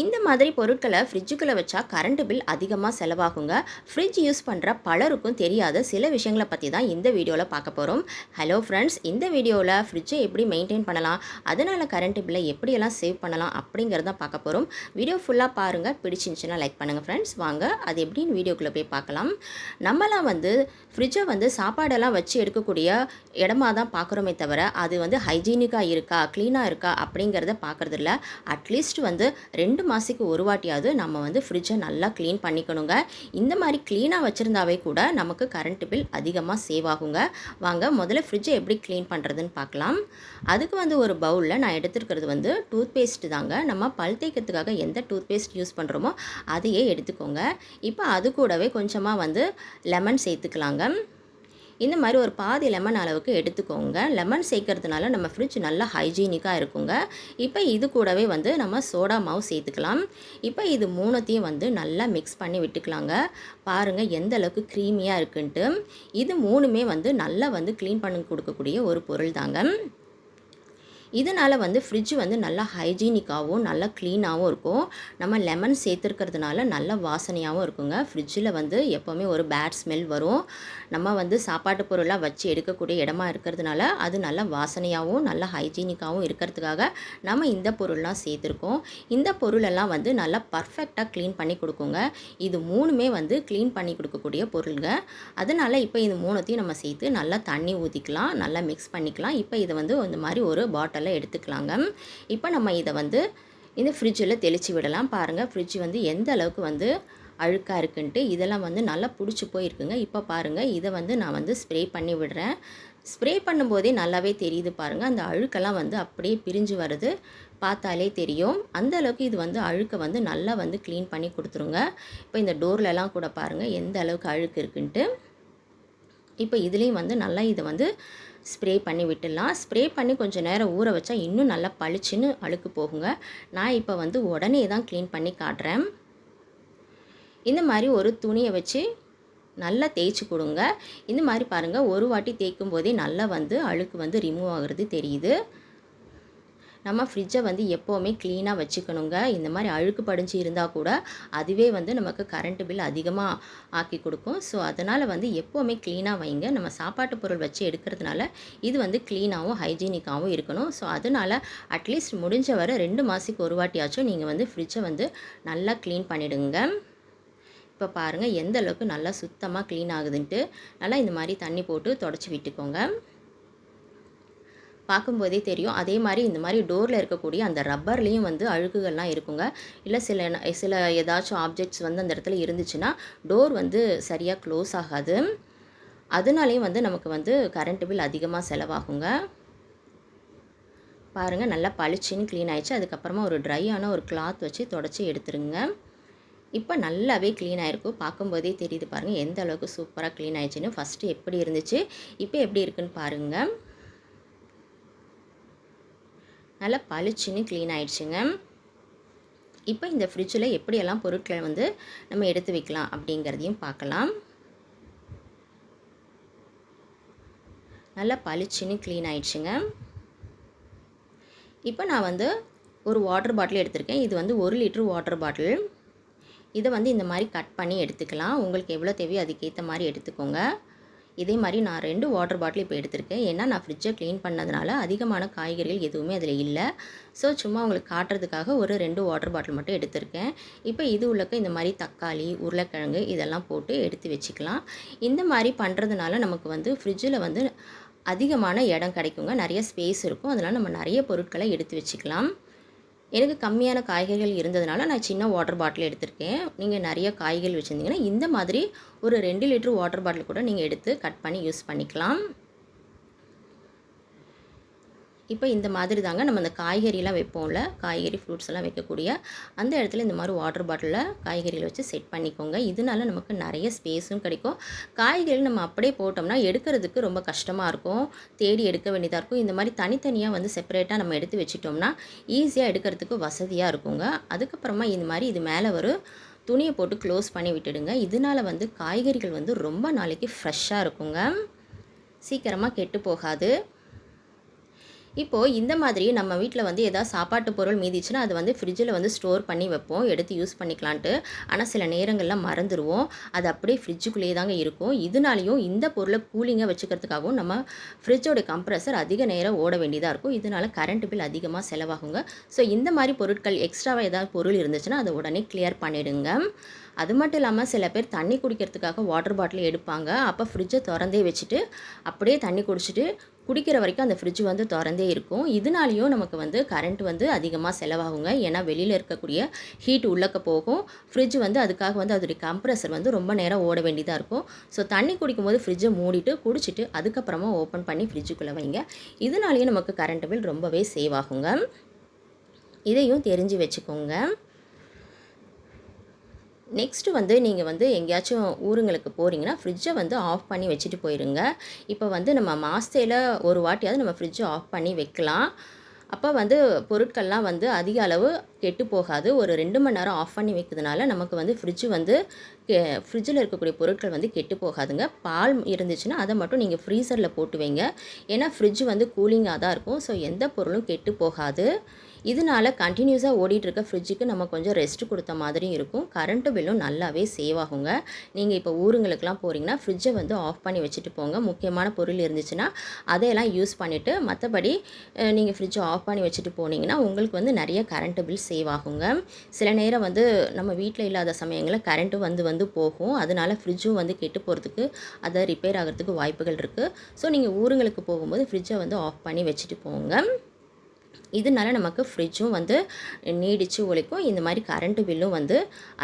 இந்த மாதிரி பொருட்களை ஃப்ரிட்ஜுக்குள்ளே வச்சா கரண்ட் பில் அதிகமாக செலவாகுங்க. ஃப்ரிட்ஜ் யூஸ் பண்ணுற பலருக்கும் தெரியாத சில விஷயங்களை பற்றி தான் இந்த வீடியோவில் பார்க்க போகிறோம் ஹலோ ஃப்ரெண்ட்ஸ் இந்த வீடியோவில் ஃப்ரிட்ஜை எப்படி மெயின்டைன் பண்ணலாம் அதனால் கரண்ட் பில்லை எப்படியெல்லாம் சேவ் பண்ணலாம் அப்படிங்கிறத பார்க்க போகிறோம் வீடியோ ஃபுல்லாக பாருங்கள் பிடிச்சிருந்துச்சுன்னா லைக் பண்ணுங்கள் ஃப்ரெண்ட்ஸ் வாங்க அது எப்படின்னு வீடியோக்குள்ளே போய் பார்க்கலாம். நம்மலாம் வந்து ஃப்ரிட்ஜை வந்து சாப்பாடெல்லாம் வச்சு எடுக்கக்கூடிய இடமா தான் பார்க்குறோமே தவிர அது வந்து ஹைஜீனிக்காக இருக்கா க்ளீனாக இருக்கா அப்படிங்கிறத பார்க்குறதில்ல. அட்லீஸ்ட் வந்து ரெண்டு மாதத்துக்கு ஒரு வாட்டியாவது நம்ம வந்து ஃப்ரிட்ஜை நல்லா க்ளீன் பண்ணிக்கணுங்க. இந்த மாதிரி க்ளீனாக வச்சுருந்தாவே கூட நமக்கு கரண்ட் பில் அதிகமாக சேவ் ஆகுங்க. வாங்க முதல்ல ஃப்ரிட்ஜை எப்படி க்ளீன் பண்ணுறதுன்னு பார்க்கலாம். அதுக்கு வந்து ஒரு பவுலில் நான் எடுத்துருக்கிறது வந்து டூத் பேஸ்ட் தாங்க. நம்ம பல் தேய்க்கிறதுக்காக எந்த டூத் பேஸ்ட் யூஸ் பண்ணுறோமோ அதையே எடுத்துக்கோங்க. இப்போ அது கூடவே கொஞ்சமாக வந்து லெமன் சேர்த்துக்கலாங்க. இந்த மாதிரி ஒரு பாதி லெமன் அளவுக்கு எடுத்துக்கோங்க. லெமன் சேர்க்கறதுனால நம்ம ஃப்ரிட்ஜ் நல்லா ஹைஜீனிக்காக இருக்குங்க. இப்போ இது கூடவே வந்து நம்ம சோடா மாவு சேர்த்துக்கலாம். இப்போ இது மூணுத்தையும் வந்து நல்லா மிக்ஸ் பண்ணி விட்டுக்கலாங்க. பாருங்கள் எந்த அளவுக்கு க்ரீமியாக இருக்குன்ட்டு. இது மூணுமே வந்து நல்லா வந்து க்ளீன் பண்ணி கொடுக்கக்கூடிய ஒரு பொருள் தாங்க இதனால் வந்து ஃப்ரிட்ஜ் வந்து நல்லா ஹைஜீனிக்காகவும் நல்லா க்ளீனாகவும் இருக்கும். நம்ம லெமன் சேர்த்துருக்கிறதுனால நல்ல வாசனையாகவும் இருக்குங்க. ஃப்ரிட்ஜில் வந்து எப்போவுமே ஒரு பேட் ஸ்மெல் வரும். நம்ம வந்து சாப்பாட்டு பொருளாக வச்சு எடுக்கக்கூடிய இடமா இருக்கிறதுனால அது நல்ல வாசனையாகவும் நல்ல ஹைஜீனிக்காகவும் இருக்கிறதுக்காக நம்ம இந்த பொருள்லாம் சேர்த்துருக்கோம். இந்த பொருளெல்லாம் வந்து நல்லா பர்ஃபெக்டாக க்ளீன் பண்ணி கொடுக்குங்க. இது மூணுமே வந்து க்ளீன் பண்ணி கொடுக்கக்கூடிய பொருளுங்க. அதனால் இப்போ இது மூணுத்தையும் நம்ம சேர்த்து நல்லா தண்ணி ஊற்றிக்கலாம் நல்லா மிக்ஸ் பண்ணிக்கலாம். இப்போ இதை வந்து இந்த மாதிரி ஒரு பாட்டில் பாட்டிலில் எடுத்துக்கலாங்க. இப்போ நம்ம இதை வந்து இந்த ஃப்ரிட்ஜில் தெளித்து விடலாம். பாருங்கள் ஃப்ரிட்ஜ் வந்து எந்த அளவுக்கு வந்து அழுக்காக இருக்குன்ட்டு இதெல்லாம் வந்து நல்லா பிடிச்சி போயிருக்குங்க. இப்போ பாருங்கள் இதை வந்து நான் வந்து ஸ்ப்ரே பண்ணி விடுறேன். ஸ்ப்ரே பண்ணும்போதே நல்லாவே தெரியுது பாருங்கள் அந்த அழுக்கெல்லாம் வந்து அப்படியே பிரிஞ்சு வருது. பார்த்தாலே தெரியும். அந்த அளவுக்கு இது வந்து அழுக்கை வந்து நல்லா வந்து க்ளீன் பண்ணி கொடுத்துருங்க. இப்போ இந்த டோர்லலாம் கூட பாருங்கள் எந்த அளவுக்கு அழுக்கு இருக்குன்ட்டு. இப்போ இதுலேயும் வந்து நல்லா இதை வந்து ஸ்ப்ரே பண்ணி விட்டுடலாம். ஸ்ப்ரே பண்ணி கொஞ்சம் நேரம் ஊற வச்சா இன்னும் நல்லா பளிச்சுன்னு அழுக்கு போகுங்க. நான் இப்போ வந்து உடனே தான் க்ளீன் பண்ணி காட்டுறேன். இந்த மாதிரி ஒரு துணியை வச்சு நல்லா தேய்ச்சி கொடுங்க. இந்த மாதிரி பாருங்கள் ஒரு வாட்டி தேய்க்கும் போதே நல்லா வந்து அழுக்கு வந்து ரிமூவ் ஆகிறது தெரியுது. நம்ம ஃப்ரிட்ஜை வந்து எப்போவுமே க்ளீனாக வச்சுக்கணுங்க. இந்த மாதிரி அழுக்கு படிஞ்சு இருந்தால் கூட அதுவே வந்து நமக்கு கரண்ட் பில் அதிகமாக ஆக்கி கொடுக்கும். ஸோ அதனால் வந்து எப்போவுமே க்ளீனாக வைங்க. நம்ம சாப்பாட்டு பொருள் வச்சு எடுக்கிறதுனால இது வந்து க்ளீனாகவும் ஹைஜீனிக்காகவும் இருக்கணும். ஸோ அதனால் அட்லீஸ்ட் முடிஞ்ச வரை ரெண்டு மாதத்துக்கு ஒரு வாட்டியாச்சும் நீங்கள் வந்து ஃப்ரிட்ஜை வந்து நல்லா க்ளீன் பண்ணிவிடுங்க இப்போ பாருங்கள் எந்த அளவுக்கு நல்லா சுத்தமாக க்ளீன் ஆகுதுன்ட்டு. நல்லா இந்த மாதிரி தண்ணி போட்டு தொடச்சி விட்டுக்கோங்க. பார்க்கும்போதே தெரியும். அதே மாதிரி இந்த மாதிரி டோரில் இருக்கக்கூடிய அந்த ரப்பர்லேயும் வந்து அழுக்குகள்லாம் இருக்குங்க. இல்லை சில சில ஏதாச்சும் ஆப்ஜெக்ட்ஸ் வந்து அந்த இடத்துல இருந்துச்சுன்னா டோர் வந்து சரியாக க்ளோஸ் ஆகாது. அதனாலேயும் வந்து நமக்கு வந்து கரண்ட் பில் அதிகமாக செலவாகுங்க. பாருங்கள் நல்லா பளிச்சின்னு க்ளீன் ஆயிடுச்சு. அதுக்கப்புறமா ஒரு ட்ரையான ஒரு கிளாத் வச்சு தொடச்சி எடுத்துருங்க. இப்போ நல்லாவே க்ளீன் ஆகிருக்கும் பார்க்கும்போதே தெரியுது பாருங்கள் எந்த அளவுக்கு சூப்பராக க்ளீன் ஆயிடுச்சுன்னு. ஃபஸ்ட்டு எப்படி இருந்துச்சு இப்போ எப்படி இருக்குன்னு பாருங்கள் நல்லா பளிச்சுன்னு க்ளீன் ஆயிடுச்சுங்க. இப்போ இந்த ஃப்ரிட்ஜில் எப்படியெல்லாம் பொருட்களை வந்து நம்ம எடுத்து வைக்கலாம் அப்படிங்கிறதையும் பார்க்கலாம். நல்லா பளிச்சுன்னு க்ளீன் ஆயிடுச்சுங்க. இப்போ நான் வந்து ஒரு வாட்டர் பாட்டில் எடுத்திருக்கேன். இது வந்து ஒரு லிட்ரு வாட்டர் பாட்டில் இதை வந்து இந்த மாதிரி கட் பண்ணி எடுத்துக்கலாம். உங்களுக்கு எவ்வளோ தேவையோ அதுக்கேற்ற மாதிரி எடுத்துக்கோங்க. இதே மாதிரி நான் ரெண்டு வாட்டர் பாட்டில் இப்போ எடுத்திருக்கேன். ஏன்னா நான் ஃப்ரிட்ஜை க்ளீன் பண்ணதுனால அதிகமான காய்கறிகள் எதுவுமே அதில் இல்லை. ஸோ சும்மா உங்களுக்கு காட்டுறதுக்காக ஒரு ரெண்டு வாட்டர் பாட்டில் மட்டும் எடுத்திருக்கேன். இப்போ இது உள்ளக்க இந்த மாதிரி தக்காளி உருளைக்கிழங்கு இதெல்லாம் போட்டு எடுத்து வச்சுக்கலாம். இந்த மாதிரி பண்ணுறதுனால நமக்கு வந்து ஃப்ரிட்ஜில் வந்து அதிகமான இடம் கிடைக்குங்க. நிறைய ஸ்பேஸ் இருக்கும். அதனால் நம்ம நிறைய பொருட்களை எடுத்து வச்சுக்கலாம். எனக்கு கம்மியான காய்கறிகள் இருந்ததுனால நான் சின்ன வாட்டர் பாட்டில் எடுத்திருக்கேன். நீங்கள் நிறைய காய்கறி வச்சுருந்தீங்கன்னா இந்த மாதிரி ஒரு ரெண்டு லிட்டர் வாட்டர் பாட்டில் கூட நீங்கள் எடுத்து கட் பண்ணி யூஸ் பண்ணிக்கலாம். இப்போ இந்த மாதிரி தாங்க நம்ம அந்த காய்கறிலாம் வைப்போம்ல. காய்கறி ஃப்ரூட்ஸ் எல்லாம் வைக்கக்கூடிய அந்த இடத்துல இந்த மாதிரி வாட்டர் பாட்டிலில் காய்கறிகளை வச்சு செட் பண்ணிக்கோங்க. இதனால நமக்கு நிறைய ஸ்பேஸும் கிடைக்கும். காய்கறி நம்ம அப்படியே போட்டோம்னா எடுக்கிறதுக்கு ரொம்ப கஷ்டமாக இருக்கும். தேடி எடுக்க வேண்டியதாக இருக்கும். இந்த மாதிரி தனித்தனியாக வந்து செப்பரேட்டாக நம்ம எடுத்து வச்சிட்டோம்னா ஈஸியாக எடுக்கிறதுக்கு வசதியாக இருக்குங்க. அதுக்கப்புறமா இந்த மாதிரி இது மேலே ஒரு துணியை போட்டு க்ளோஸ் பண்ணி விட்டுடுங்க. இதனால் வந்து காய்கறிகள் வந்து ரொம்ப நாளைக்கு ஃப்ரெஷ்ஷாக இருக்குங்க. சீக்கிரமாக கெட்டு போகாது. இப்போது இந்த மாதிரி நம்ம வீட்டில் வந்து எதாவது சாப்பாட்டு பொருள் மீதிச்சுன்னா அது வந்து ஃப்ரிட்ஜில் வந்து ஸ்டோர் பண்ணி வைப்போம். எடுத்து யூஸ் பண்ணிக்கலான்ட்டு. ஆனால் சில நேரங்களில் மறந்துடுவோம் அது அப்படியே ஃப்ரிட்ஜுக்குள்ளேயே தாங்க இருக்கும். இதனாலையும் இந்த பொருளை கூலிங்காக வச்சுக்கிறதுக்காகவும் நம்ம ஃப்ரிட்ஜோட கம்ப்ரஸர் அதிக நேரம் ஓட வேண்டியதாக இருக்கும். இதனால் கரண்ட் பில் அதிகமாக செலவாகுங்க. ஸோ இந்த மாதிரி பொருட்கள் எக்ஸ்ட்ராவாக ஏதாவது பொருள் இருந்துச்சுன்னா அதை உடனே கிளியர் பண்ணிவிடுங்க அது மட்டும் இல்லாமல் சில பேர் தண்ணி குடிக்கிறதுக்காக வாட்டர் பாட்டில் எடுப்பாங்க. அப்போ ஃப்ரிட்ஜை திறந்தே வச்சுட்டு அப்படியே தண்ணி குடிச்சிட்டு குடிக்கிற வரைக்கும் அந்த ஃப்ரிட்ஜ் வந்து திறந்தே இருக்கும். இதனாலேயும் நமக்கு வந்து கரண்ட் வந்து அதிகமாக செலவாகுங்க. ஏன்னா வெளியில் இருக்கக்கூடிய ஹீட் உள்ளக்க போகும். ஃப்ரிட்ஜ் வந்து அதுக்காக வந்து அதோடைய கம்ப்ரஸர் வந்து ரொம்ப நேரம் ஓட வேண்டியதாக இருக்கும். ஸோ தண்ணி குடிக்கும்போது ஃப்ரிட்ஜை மூடிட்டு குடிச்சிட்டு அதுக்கப்புறமா ஓப்பன் பண்ணி ஃப்ரிட்ஜுக்குள்ளே வைங்க. இதனாலேயும் நமக்கு கரண்ட் பில் ரொம்பவே சேவ் ஆகுங்க. இதையும் தெரிஞ்சு வச்சுக்கோங்க. நெக்ஸ்ட்டு வந்து நீங்கள் வந்து எங்கேயாச்சும் ஊருங்களுக்கு போகிறீங்கன்னா ஃப்ரிட்ஜை வந்து ஆஃப் பண்ணி வச்சுட்டு போயிருங்க. இப்போ வந்து நம்ம மாசத்தில் ஒரு வாட்டியாவது நம்ம ஃப்ரிட்ஜை ஆஃப் பண்ணி வைக்கலாம். அப்போ வந்து பொருட்கள்லாம் வந்து அதிக அளவு கெட்டு போகாது. ஒரு ரெண்டு மணி நேரம் ஆஃப் பண்ணி வைக்கிறதுனால நமக்கு வந்து ஃப்ரிட்ஜு வந்து ஃப்ரிட்ஜில் இருக்கக்கூடிய பொருட்கள் வந்து கெட்டு போகாதுங்க. பால் இருந்துச்சுன்னா அதை மட்டும் நீங்கள் ஃப்ரீசரில் போட்டு வைங்க. ஏன்னா ஃப்ரிட்ஜ் வந்து கூலிங்காக தான் இருக்கும். ஸோ எந்த பொருளும் கெட்டு போகாது. இதனால கண்டினியூஸாக ஓடிட்டுருக்க ஃப்ரிட்ஜுக்கு நம்ம கொஞ்சம் ரெஸ்ட் கொடுத்த மாதிரியும் இருக்கும். கரண்ட்டு பில்லும் நல்லாவே சேவ் ஆகுங்க. நீங்கள் இப்போ ஊருங்களுக்கெலாம் போகிறீங்கன்னா ஃப்ரிட்ஜை வந்து ஆஃப் பண்ணி வச்சுட்டு போங்க. முக்கியமான பொருள் இருந்துச்சுன்னா அதையெல்லாம் யூஸ் பண்ணிவிட்டு மற்றபடி நீங்கள் ஃப்ரிட்ஜை ஆஃப் பண்ணி வச்சுட்டு போனீங்கன்னா உங்களுக்கு வந்து நிறைய கரண்ட்டு பில் சேவ் ஆகுங்க. சில நேரம் வந்து நம்ம வீட்டில் இல்லாத சமயங்களில் கரண்ட்டு வந்து வந்து போகும். அதனால் ஃப்ரிட்ஜும் வந்து கெட்டு போகிறதுக்கு அதை ரிப்பேர் ஆகிறதுக்கு வாய்ப்புகள் இருக்குது ஸோ நீங்கள் ஊருங்களுக்கு போகும்போது ஃப்ரிட்ஜை வந்து ஆஃப் பண்ணி வச்சுட்டு போங்க. இதனால நமக்கு ஃப்ரிட்ஜும் வந்து நீடித்து ஒழிக்கும் இந்த மாதிரி கரண்ட்டு பில்லும் வந்து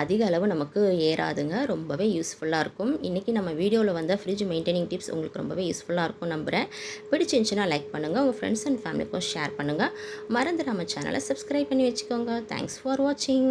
அதிக அளவு நமக்கு ஏறாதுங்க. ரொம்பவே யூஸ்ஃபுல்லாக இருக்கும். இன்றைக்கி நம்ம வீடியோவில் வந்து ஃப்ரிட்ஜ் மெயின்டைனிங் டிப்ஸ் உங்களுக்கு ரொம்பவே யூஸ்ஃபுல்லாக இருக்கும் நம்புகிறேன் பிடிச்சிருந்துச்சுன்னா லைக் பண்ணுங்கள் உங்கள் ஃப்ரெண்ட்ஸ் அண்ட் ஃபேமிலிக்கும் ஷேர் பண்ணுங்கள் மறந்து நம்ம சேனலை சப்ஸ்கிரைப் பண்ணி வச்சுக்கோங்க. தேங்க்ஸ் ஃபார் வாட்சிங்